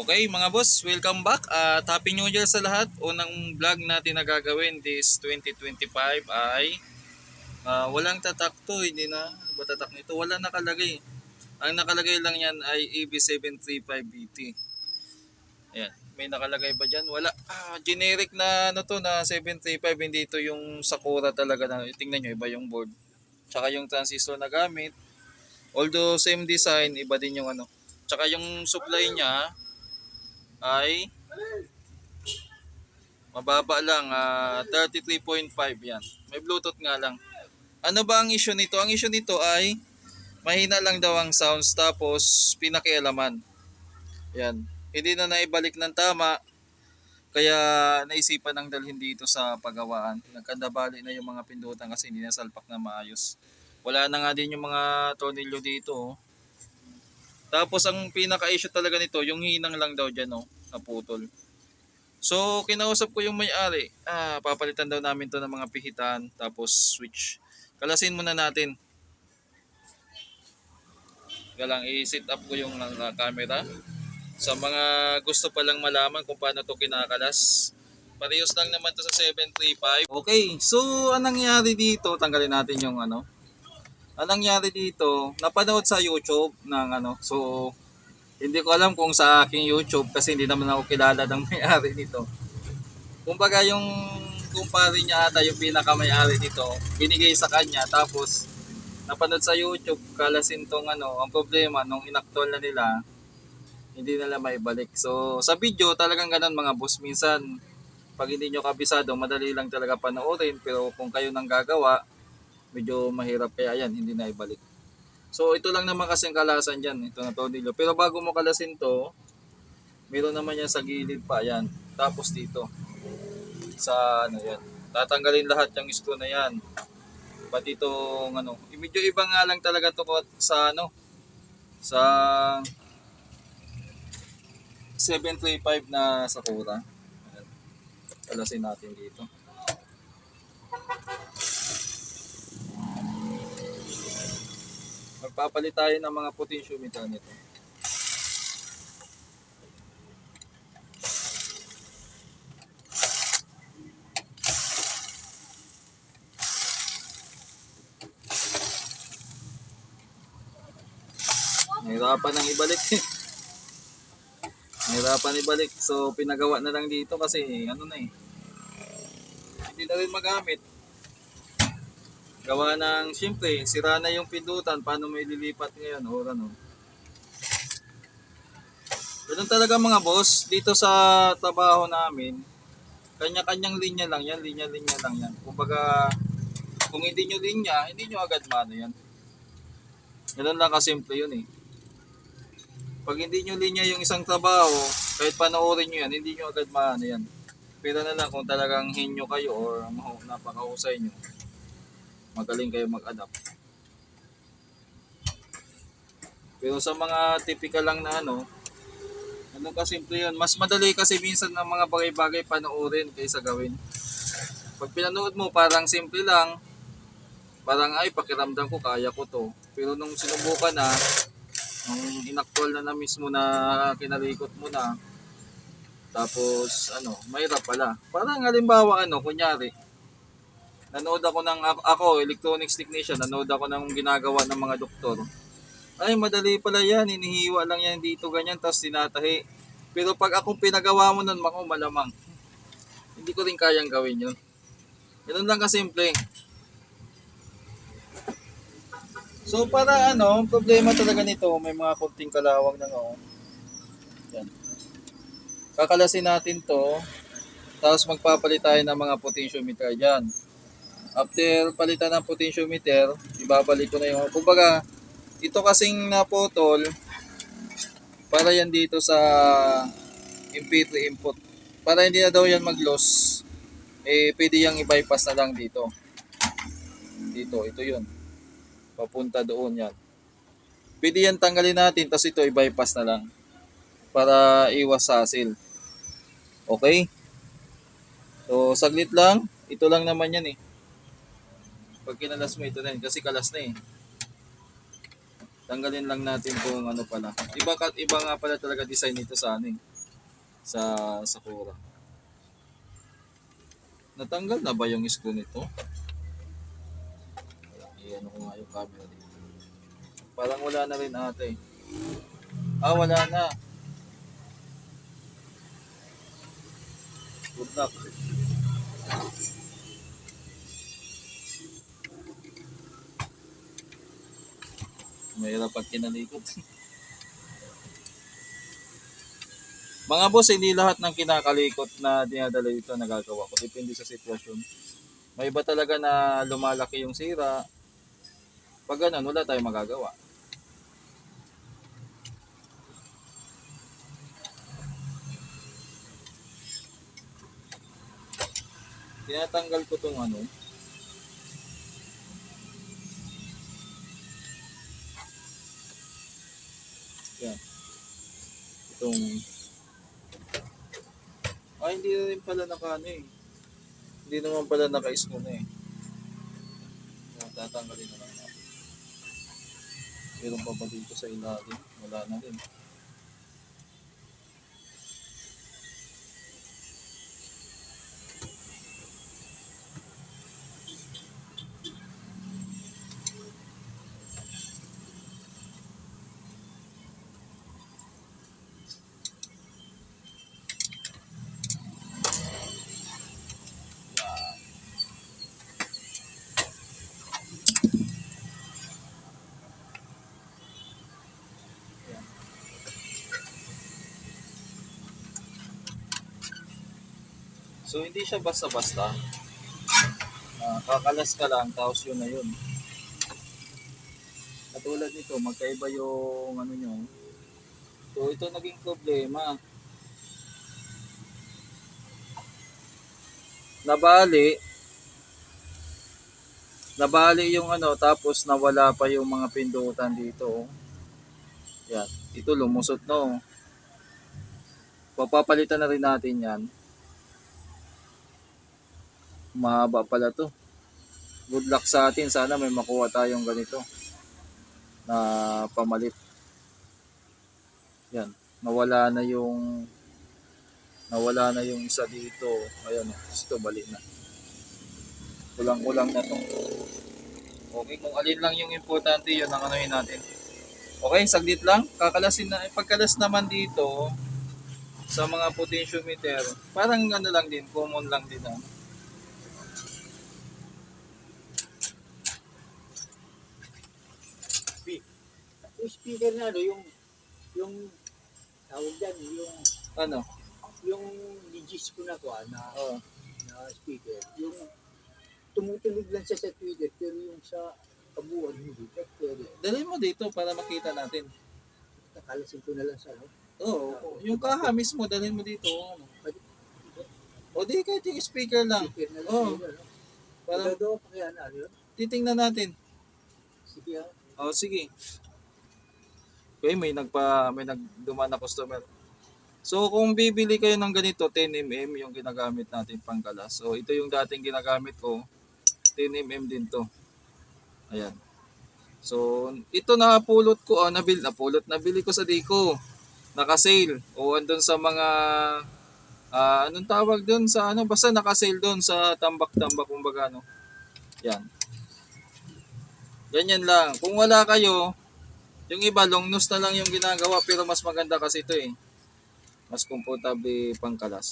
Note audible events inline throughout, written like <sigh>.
Okay mga boss, welcome back at Happy New Year sa lahat. Unang vlog natin na gagawin this 2025 ay ah, walang tatak to, hindi na ba tatak nito? Wala nakalagay. Ang nakalagay lang yan ay EB735BT. Ayan, may nakalagay ba dyan? Wala. Ah, generic na ano to na 735, hindi ito yung Sakura talaga na. Tingnan nyo, iba yung board. Tsaka yung transistor na gamit. Although same design, iba din yung ano. Tsaka yung supply niya ay mababa lang, ah, 33.5 yan. May Bluetooth nga lang. Ano ba ang issue nito? Ang issue nito ay mahina lang daw ang sounds tapos pinakialaman. Yan. Hindi na naibalik ng tama kaya naisipan ng dalhin dito sa pagawaan. Nagkandabali na yung mga pindutan kasi hindi na salpak na maayos. Wala na nga din yung mga tornilyo dito. oh. Tapos ang pinaka-issue talaga nito, yung hinang lang daw dyan, oh, naputol. So, kinausap ko yung may-ari. Ah, papalitan daw namin to ng mga pihitan, tapos switch. Kalasin muna natin. Kaya lang, i-set up ko yung uh, camera. Sa mga gusto palang malaman kung paano to kinakalas. Parehas lang naman to sa 735. Okay, so anong nangyari dito? Tanggalin natin yung ano, anong nangyari dito, napanood sa YouTube ng ano, so hindi ko alam kung sa aking YouTube kasi hindi naman ako kilala ng <laughs> may-ari nito. Kumbaga yung kumpare niya ata yung pinaka-may-ari nito, binigay sa kanya tapos napanood sa YouTube, kalasin tong ano, ang problema nung inaktol na nila, hindi nila maibalik. So sa video talagang ganun mga boss, minsan pag hindi nyo kabisado, madali lang talaga panoorin pero kung kayo nang gagawa, medyo mahirap kaya yan, hindi na ibalik. So ito lang naman kasi ang kalasan dyan, ito na tornilyo. Pero bago mo kalasin to, meron naman yan sa gilid pa, yan. Tapos dito, sa ano yan, tatanggalin lahat yung screw na yan. Pati itong ano, medyo iba nga lang talaga to sa ano, sa 735 na Sakura. Ayan. Kalasin natin dito. Magpapalit tayo ng mga potentiometer nito. Nahirapan nang ibalik. <laughs> Nahirapan ibalik. So, pinagawa na lang dito kasi ano na eh. Hindi na rin magamit. Gawa ng, siyempre, sira na yung pindutan. Paano may lilipat ngayon? O ano. Ganun talaga mga boss. Dito sa trabaho namin, kanya-kanyang linya lang yan. Linya-linya lang yan. Kumbaga, kung hindi nyo linya, hindi nyo agad mano yan. Ganun lang kasimple yun eh. Pag hindi nyo linya yung isang trabaho, kahit panoorin nyo yan, hindi nyo agad maano yan. Pero na lang kung talagang hinyo kayo or mahu- napakahusay nyo, magaling kayo mag-adapt. Pero sa mga typical lang na ano, ano kasimple yun, mas madali kasi minsan ng mga bagay-bagay panoorin kaysa gawin. Pag pinanood mo, parang simple lang, parang ay pakiramdam ko kaya ko to. Pero nung sinubukan na, nung inaktol na na mismo na kinalikot mo na, tapos ano, mahirap pala. Parang halimbawa ano, kunyari, nanood ako ng ako, ako, electronics technician, nanood ako ng ginagawa ng mga doktor. Ay, madali pala yan, hinihiwa lang yan dito ganyan, tapos tinatahi. Pero pag akong pinagawa mo nun, mako malamang. Hindi ko rin kayang gawin yun. Ganun lang kasimple. So para ano, problema talaga nito, may mga kunting kalawang na no. Yan. Kakalasin natin to, tapos magpapalit tayo ng mga potentiometer dyan. After palitan ng potentiometer, ibabalik ko na yung, kumbaga, ito kasing naputol, para yan dito sa MP3 input. Para hindi na daw yan mag-loss, eh pwede yung i-bypass na lang dito. Dito, ito yun papunta doon yan. Pwede yan tanggalin natin, tapos ito i-bypass na lang para iwas hassle. Okay? So, saglit lang. Ito lang naman yan eh. Pag kinalas mo ito na kasi kalas na eh. Tanggalin lang natin kung ano pala. Iba, iba nga pala talaga design nito sa ano eh. sa Sakura. Natanggal na ba yung screw nito? Iyan ko nga yung camera dito. Parang wala na rin ate. Ah, wala na. Good luck. Mahirap pag kinalikot. Mga boss, hindi lahat ng kinakalikot na dinadala dito nagagawa ko. Depende sa sitwasyon. May iba talaga na lumalaki yung sira. Pag ganun, wala tayong magagawa. Tinatanggal ko tong ano. Itong ay, hindi na rin pala naka ano eh. Hindi naman pala naka-screw na eh. Yan, tatanggalin na lang natin. Meron pa ba dito sa ilalim? Wala na rin. So hindi siya basta-basta. Ah, kakalas ka lang, tapos yun na yun. Katulad nito, magkaiba yung ano nyo. So ito naging problema. Nabali, nabali yung ano, tapos nawala pa yung mga pindutan dito. oh. Yan, ito lumusot no. Papapalitan na rin natin yan. Mahaba pala to. Good luck sa atin. Sana may makuha tayong ganito na pamalit. Yan. Nawala na yung nawala na yung isa dito. Ayan. Ito balik na. Kulang-kulang na to. Okay, kung alin lang yung importante yun ang anuhin natin. Okay, saglit lang. Kakalasin na. Pagkalas naman dito sa mga potentiometer, parang ano lang din, common lang din. ah. Yung speaker na ano, yung, yung, tawag dyan, yung, Ano? yung digis ko na to, ah, na, Oh. na speaker, yung, tumutunog lang siya sa Twitter, pero yung sa kabuuan, hindi. Pero, Dalhin mo dito para makita natin. nakalasin ko na lang sa, ano, Oo, yung kaha mismo, dalhin mo dito. Ano. O di kahit yung speaker lang. speaker na lang. Oo. yun, ano. Para Magagawa pa kaya na, ano yun? titingnan natin. Sige, ah. O sige. Okay, may nagpa may nagduman na customer. So kung bibili kayo ng ganito 10mm yung ginagamit natin pangkalas. So ito yung dating ginagamit ko. 10mm din to. Ayan. So ito napulot ko, ah, nabil, napulot, nabili ko sa Dico. Naka-sale. O andun sa mga ah, anong tawag doon sa ano basta naka-sale doon sa tambak-tambak kumbaga no. Yan. Ganyan lang. Kung wala kayo, yung iba long nose na lang yung ginagawa pero mas maganda kasi ito eh. Mas komportable pangkalas.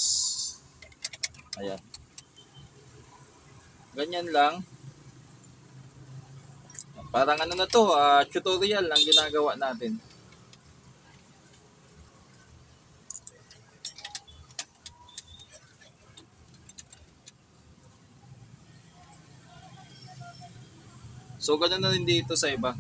Ayan. Ganyan lang. Parang ano na to, ah, tutorial ang ginagawa natin. So ganun na rin dito sa iba.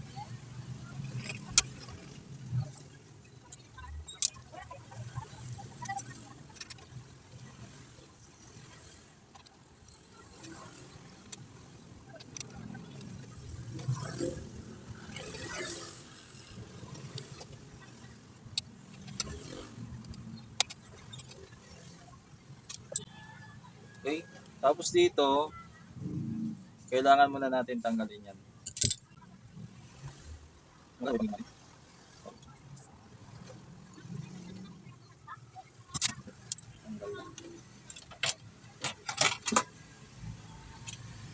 Tapos dito, kailangan muna natin tanggalin yan.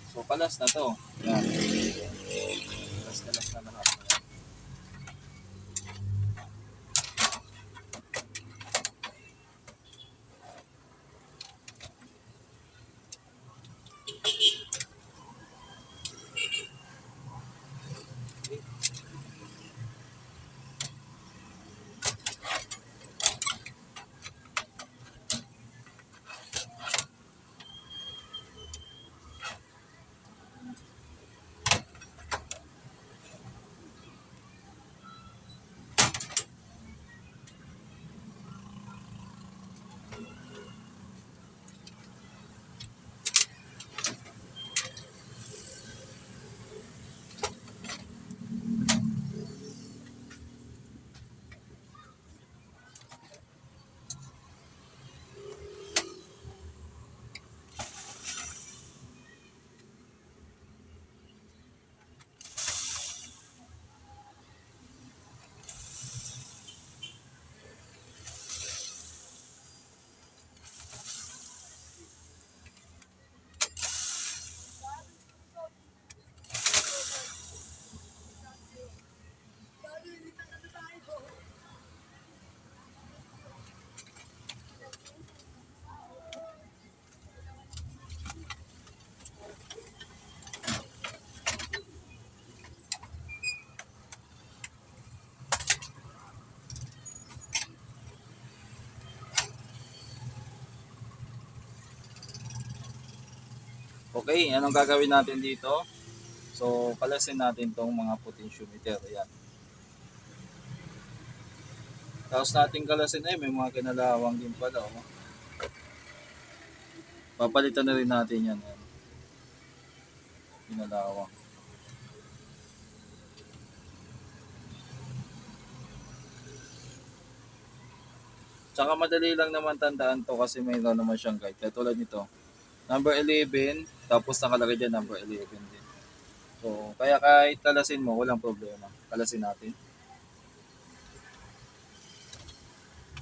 So, palas na to. Yan. Palas-kalas na lahat. Okay, anong gagawin natin dito? So, kalasin natin tong mga potentiometer. Ayan. Tapos natin kalasin eh, may mga kinalawang din pala. Oh. Papalitan na rin natin yan. Ayan. Kinalawang. Tsaka madali lang naman tandaan to kasi mayroon naman siyang guide. Katulad nito. Number 11, tapos nakalagay dyan number 11 din. So, kaya kahit kalasin mo, walang problema. Kalasin natin.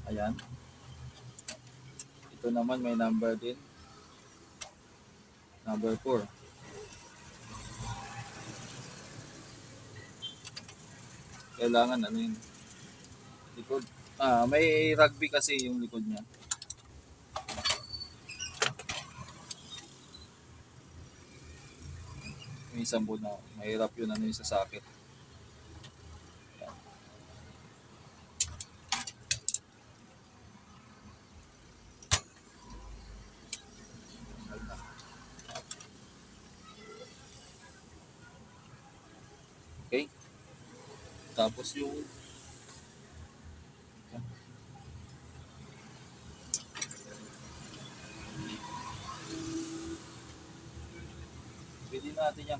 Ayan. Ito naman may number din. Number 4. Kailangan ano yun? Likod. Ah, may rugby kasi yung likod niya. Isang buo na. Mahirap yun ano yung sa sakit. Okay. Tapos yung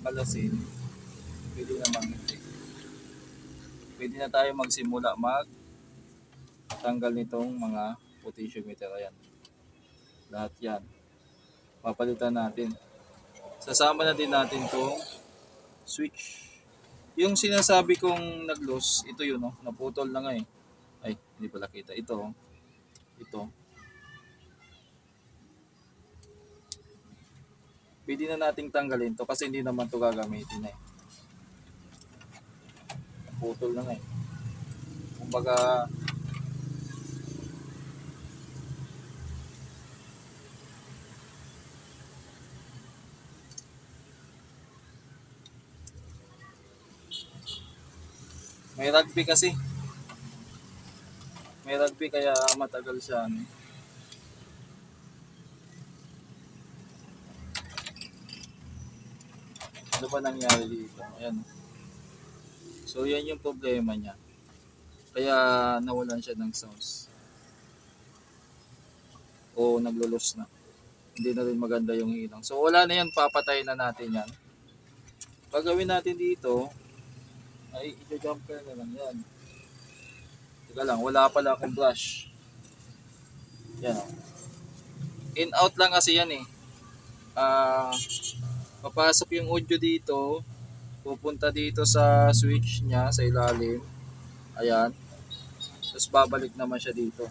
pwede natin yung kalasin. Pwede naman hindi. Pwede na tayo magsimula mag tanggal nitong mga potentiometer. Ayan. Lahat yan. Papalitan natin. Sasama na din natin tong switch. Yung sinasabi kong nag-loss, ito yun, oh, naputol na nga eh. Ay, hindi pala kita. Ito, oh. ito. Pwede na nating tanggalin to kasi hindi naman to gagamitin eh. Naputol na nga eh. Kumbaga, May rugby kasi. May rugby kaya matagal siya. Ano. Ano ba nangyari dito? Ayan. So yan yung problema niya. Kaya nawalan siya ng sounds. O naglulos na. Hindi na rin maganda yung ilang. So wala na yan, papatay na natin yan. Pagawin natin dito, ay i-jumper na lang yan. Teka lang, wala pala akong brush. Yan o. In out lang kasi yan eh. Ah, papasok yung audio dito, pupunta dito sa switch niya sa ilalim. Ayan. Tapos babalik naman siya dito.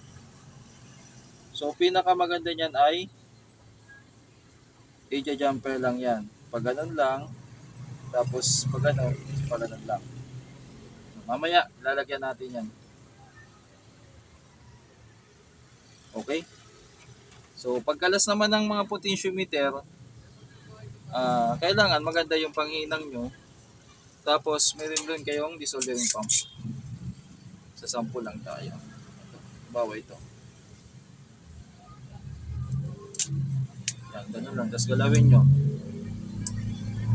So pinakamaganda niyan ay i-jumper lang yan. Pag ganun lang, tapos pag ano, pag ganun lang. Mamaya, lalagyan natin yan. Okay? So, pagkalas naman ng mga potentiometer, ah kailangan maganda yung panghinang nyo. Tapos, meron doon kayong desoldering pump. Sa sample lang tayo. Bawa ito. Yan, ganun lang. Tapos galawin nyo.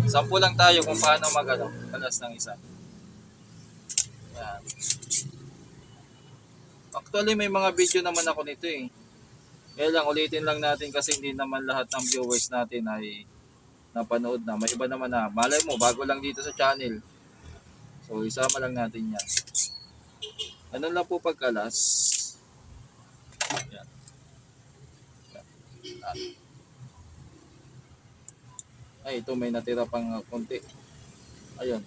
Sample lang tayo kung paano mag ano, kalas ng isa. Yan. Actually, may mga video naman ako nito eh. Kaya lang, ulitin lang natin kasi hindi naman lahat ng viewers natin ay napanood na. May iba naman na. Malay mo, bago lang dito sa channel. So, isama lang natin yan. Ano lang po pagkalas? Yan. Yan. Ay, ito may natira pang uh, konti. Ayun.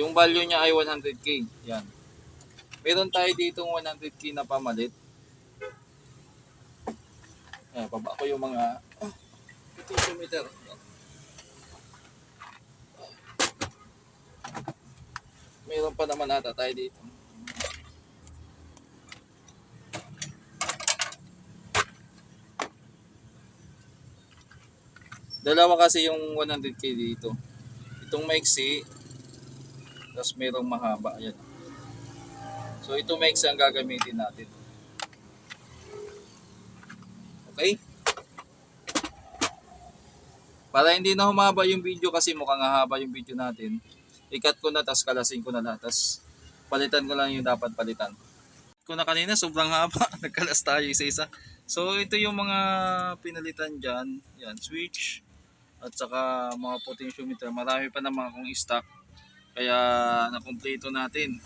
Yung value niya ay 100k. Yan. Meron tayo dito 100k na pamalit. Ayan, baba ko yung mga oh, potentiometer. Yan. Meron pa naman ata tayo dito. Dalawa kasi yung 100k dito. Itong maiksi, tapos merong mahaba. Ayan. So ito maiksi ang gagamitin natin. Okay? Para hindi na humaba yung video kasi mukhang hahaba yung video natin. Ikat ko na, tapos kalasin ko na lahat. Tapos palitan ko lang yung dapat palitan. Ko na kanina, sobrang haba. <laughs> Nagkalas tayo isa-isa. So ito yung mga pinalitan dyan. Yan, switch. At saka mga potentiometer. Marami pa naman akong stock. Kaya nakumpleto natin.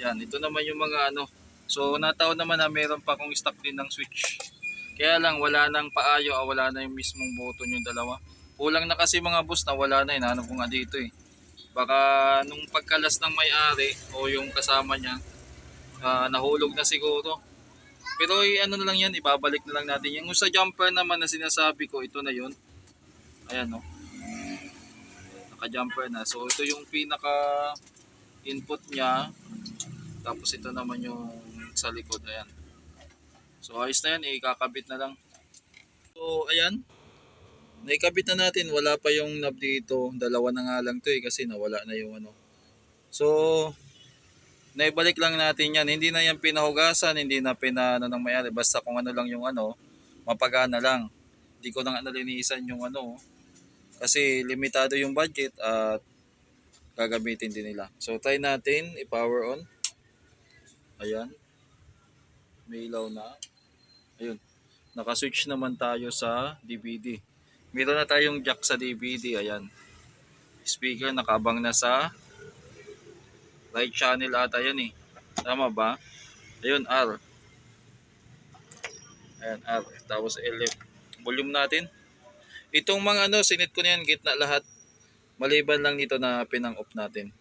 Yan, ito naman yung mga ano. So nataon naman na meron pa akong stock din ng switch. Kaya lang wala nang paayo o wala na yung mismong button yung dalawa. Kulang na kasi mga boss na wala na. Hinahanap ko nga dito eh. Baka nung pagkalas ng may-ari o yung kasama niya, ah, nahulog na siguro. Pero eh, ano na lang yan, ibabalik na lang natin. Yung sa jumper naman na sinasabi ko, ito na yun. Ayan no. Naka-jumper na. So ito yung pinaka input niya. Tapos ito naman yung sa likod. Ayan. So ayos na yan, ikakabit na lang. So ayan. Naikabit na natin, wala pa yung knob dito. Dalawa na nga lang to eh kasi nawala na yung ano. So naibalik lang natin yan. Hindi na yan pinahugasan, hindi na pinano ng mayari. Basta kung ano lang yung ano, mapagana lang. Hindi ko na nga nalinisan yung ano. Kasi limitado yung budget at gagamitin din nila. So try natin, i-power on. Ayan. May ilaw na. Ayun. Naka-switch naman tayo sa DVD. Meron na tayong jack sa DVD. Ayan. Speaker nakabang na sa right channel ata yan eh. Tama ba? Ayun, R. Ayan, R. Tapos L. Volume natin. Itong mga ano, sinit ko na yan, gitna lahat. Maliban lang nito na pinang-off natin.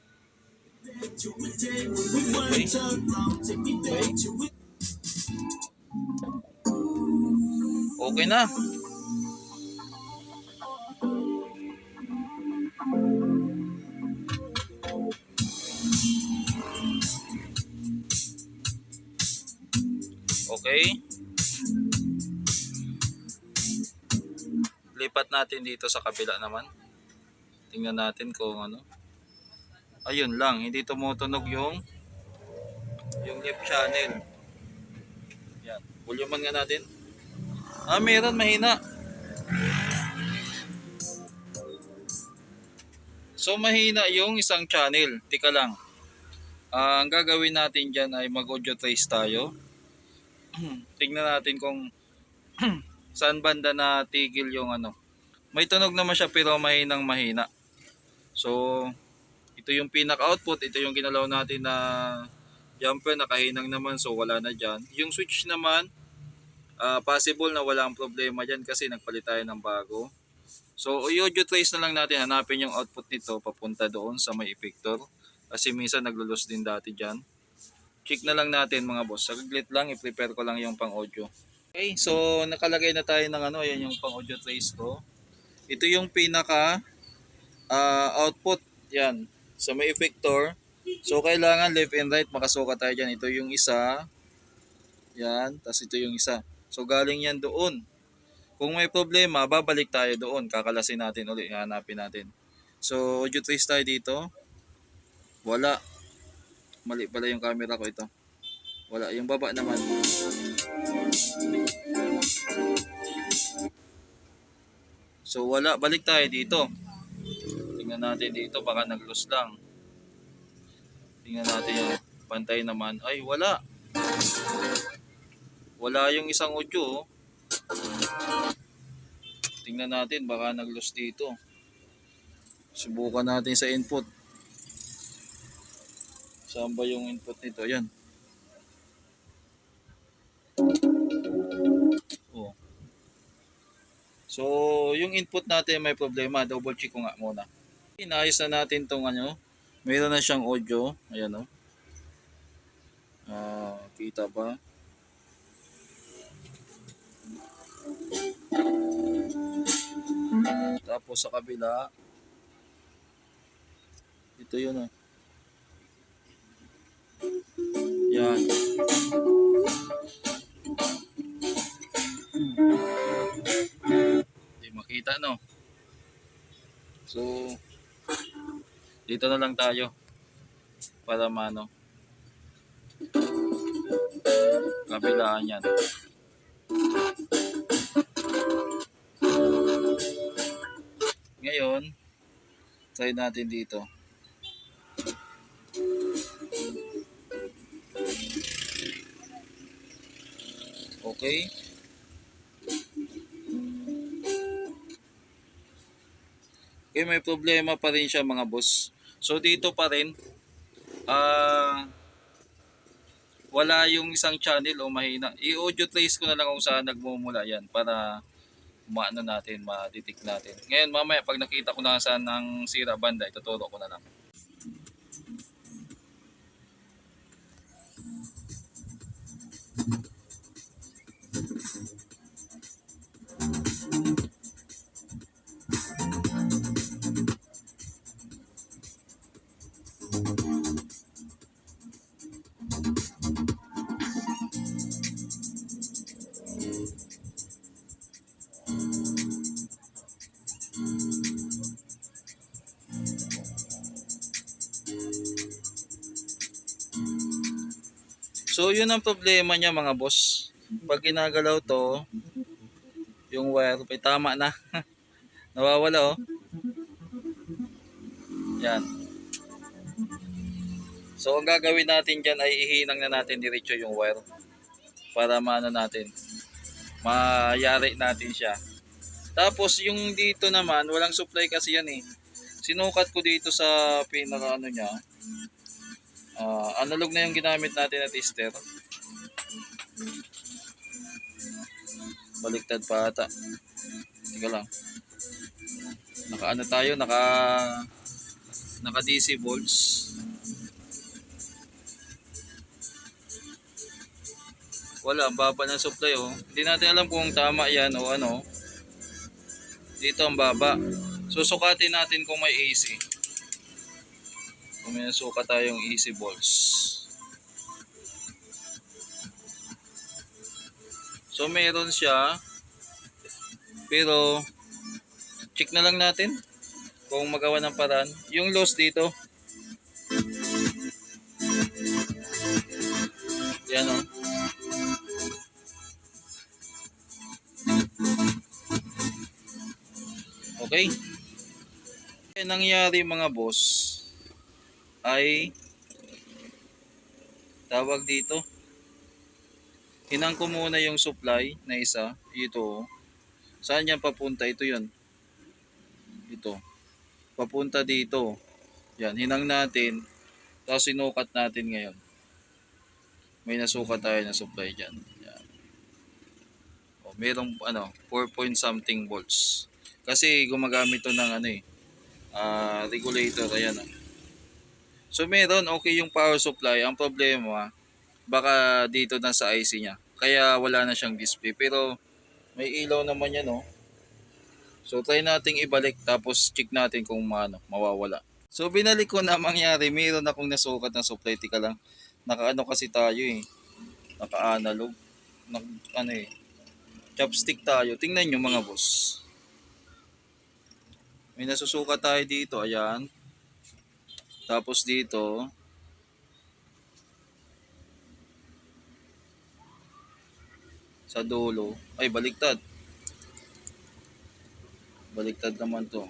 Okay. Okay. Okay na. Okay. Lipat natin dito sa kabila naman. Tingnan natin kung ano. Ayun lang, hindi tumutunog yung yung left channel. Yan. Volume nga natin. Ah, meron mahina. So mahina yung isang channel. Tika lang. Ah, ang gagawin natin dyan ay mag-audio trace tayo. <clears throat> Tingnan natin kung <clears throat> saan banda na tigil yung ano. May tunog naman siya pero mahinang mahina. So, ito yung pinaka-output. Ito yung ginalaw natin na jumper. Nakahinang naman so wala na dyan. Yung switch naman, ah, possible na walang problema dyan kasi nagpalit tayo ng bago. So, i-audio trace na lang natin. Hanapin yung output nito papunta doon sa may effector. Kasi minsan naglulos din dati dyan. Check na lang natin mga boss. Saglit lang, i-prepare ko lang yung pang audio. Okay, so nakalagay na tayo ng ano, ayan yung pang audio trace ko. Ito yung pinaka ah, output. Yan. Sa may effector. So, kailangan left and right makasukat tayo dyan. Ito yung isa. Yan. Tapos ito yung isa. So, galing yan doon. Kung may problema, babalik tayo doon. Kakalasin natin ulit. Hanapin natin. So, audio trace tayo dito. Wala. Mali pala yung camera ko ito. Wala. Yung baba naman. So, wala. Balik tayo dito. Tingnan natin dito. Baka nag-loss lang. Tingnan natin yung pantay naman. Ay, wala. Wala yung isang audio. Oh. Tingnan natin. Baka nag-loss dito. Subukan natin sa input. Saan ba yung input nito? Yan. Oh. So, yung input natin may problema. Double check ko nga muna. Inayos na natin tong ano. Mayroon na siyang audio. Ayan o. Ah, kita ba? Tapos sa kabila, ito yun oh. Yan. Hindi makita no. So, dito na lang tayo para mano. Kabilaan yan. Ngayon, try natin dito. Okay. Okay, may problema pa rin siya mga boss. So dito pa rin, ah, wala yung isang channel o mahina. I-audio trace ko na lang kung saan nagmumula yan para maano natin, ma-detect natin. Ngayon mamaya pag nakita ko na saan ang sira banda, ituturo ko na lang. So yun ang problema niya mga boss. Pag ginagalaw to, yung wire, may tama na. <laughs> Nawawala oh. Yan. So ang gagawin natin dyan ay ihinang na natin diretso yung wire. Para maano natin. Mayari natin siya. Tapos yung dito naman, walang supply kasi yan eh. Sinukat ko dito sa pinaka ano niya. Analog na yung ginamit natin na tester. Baliktad pa ata. Teka lang. Naka ano tayo, naka naka DC volts. Wala, ang baba ng supply oh. Hindi natin alam kung tama yan o ano. Dito ang baba. Susukatin natin kung may AC. May nasuka tayong AC volts. So meron siya. Pero check na lang natin kung magawa ng paraan. Yung loss dito. Yan o. Okay. Ang nangyari mga boss ay tawag dito. Hinang ko muna yung supply na isa. Ito saan yan papunta? Ito yun. Ito. Papunta dito. Yan hinang natin. Tapos sinukat natin ngayon. May nasukat tayo na supply dyan. Yan. O, merong ano 4 point something volts. Kasi gumagamit to ng ano eh ah, regulator. Ayan ah. So meron okay yung power supply. Ang problema baka dito na sa IC niya. Kaya wala na siyang display. Pero may ilaw naman yan oh. So try nating ibalik tapos check natin kung maano, mawawala. So binalik ko na mangyari, mayroon akong nasukat na supply. Tika lang, nakaano kasi tayo eh. Naka-analog. Naka, ano eh. Chopstick tayo. Tingnan nyo mga boss. May nasusukat tayo dito, ayan. Tapos dito, sa dulo. Ay, baliktad. Baliktad naman to.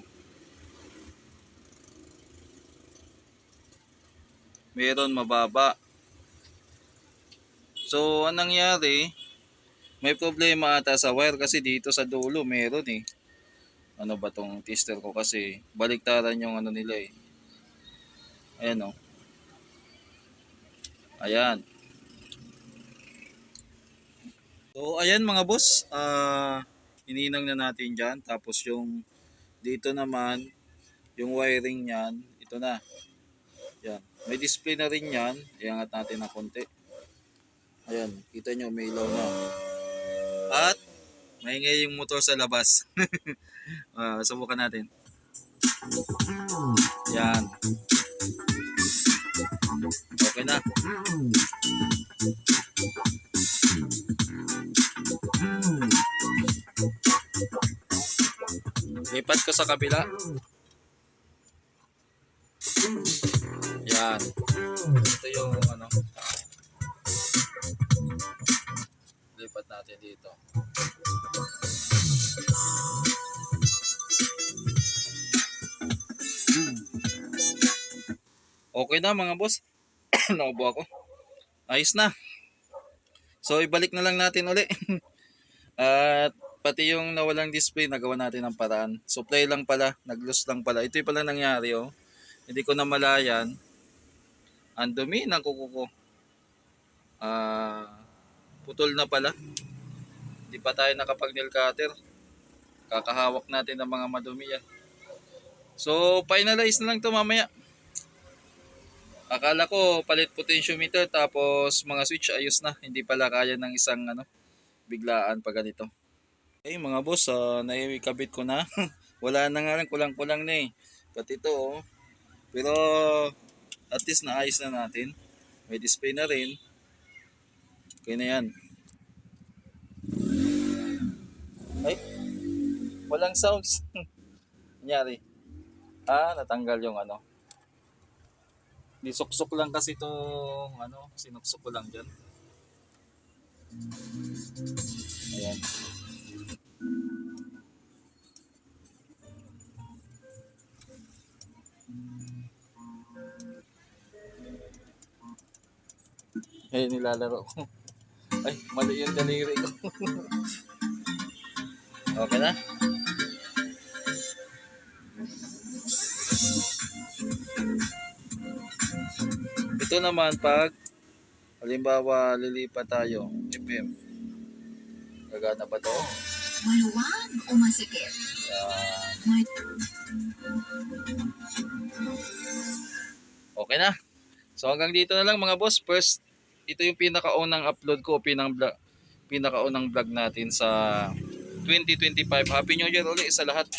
Meron mababa. So, anong nangyari? May problema ata sa wire kasi dito sa dulo meron eh. Ano ba tong tester ko kasi baliktaran yung ano nila eh. Ayan oh. Ayan. So, ayan mga boss. Ah, ininang na natin dyan. Tapos yung dito naman, yung wiring niyan, ito na. Yan. May display na rin yan. Iangat natin ng konti. Ayan. Kita nyo, may ilaw na. At, maingay yung motor sa labas. <laughs> Ah, subukan natin. Yan. Okay na. Lipat ko sa kabila. Yan. Ito yung ano. Lipat natin dito. Okay na mga boss. <coughs> Naubo ako. Ayos na. So ibalik na lang natin uli. <laughs> At pati yung nawalang display, nagawa natin ng paraan. Supply lang pala, nag-loss lang pala. Ito yung pala nangyari oh. Hindi ko na malayan. Ang dumi ng kuko ko. Ah, putol na pala. Hindi pa tayo nakapag-nail cutter. Kakahawak natin ng mga madumi yan. So, finalize na lang to mamaya. Akala ko palit potentiometer tapos mga switch ayos na. Hindi pala kaya ng isang ano, biglaan pa ganito. Okay mga boss, uh, naikabit ko na. <laughs> Wala na nga lang, kulang-kulang na eh. Pati ito oh. Pero at least naayos na natin. May display na rin. Okay na yan. Ay, walang sounds. <laughs> Nangyari. Ah, natanggal yung ano. Nisuksok lang kasi to ano, sinuksok ko lang dyan. Ayan. Ay, nilalaro ko. <laughs> Ay, mali yung daliri ko. <laughs> okay na? Ito naman pag halimbawa lilipat tayo, FM. Gagana ba to? Maluwag o masikip? Yan. Okay na. So hanggang dito na lang mga boss. First, ito yung pinakaunang upload ko, pinang vlog, pinakaunang vlog natin sa 2025. Happy New Year ulit sa lahat.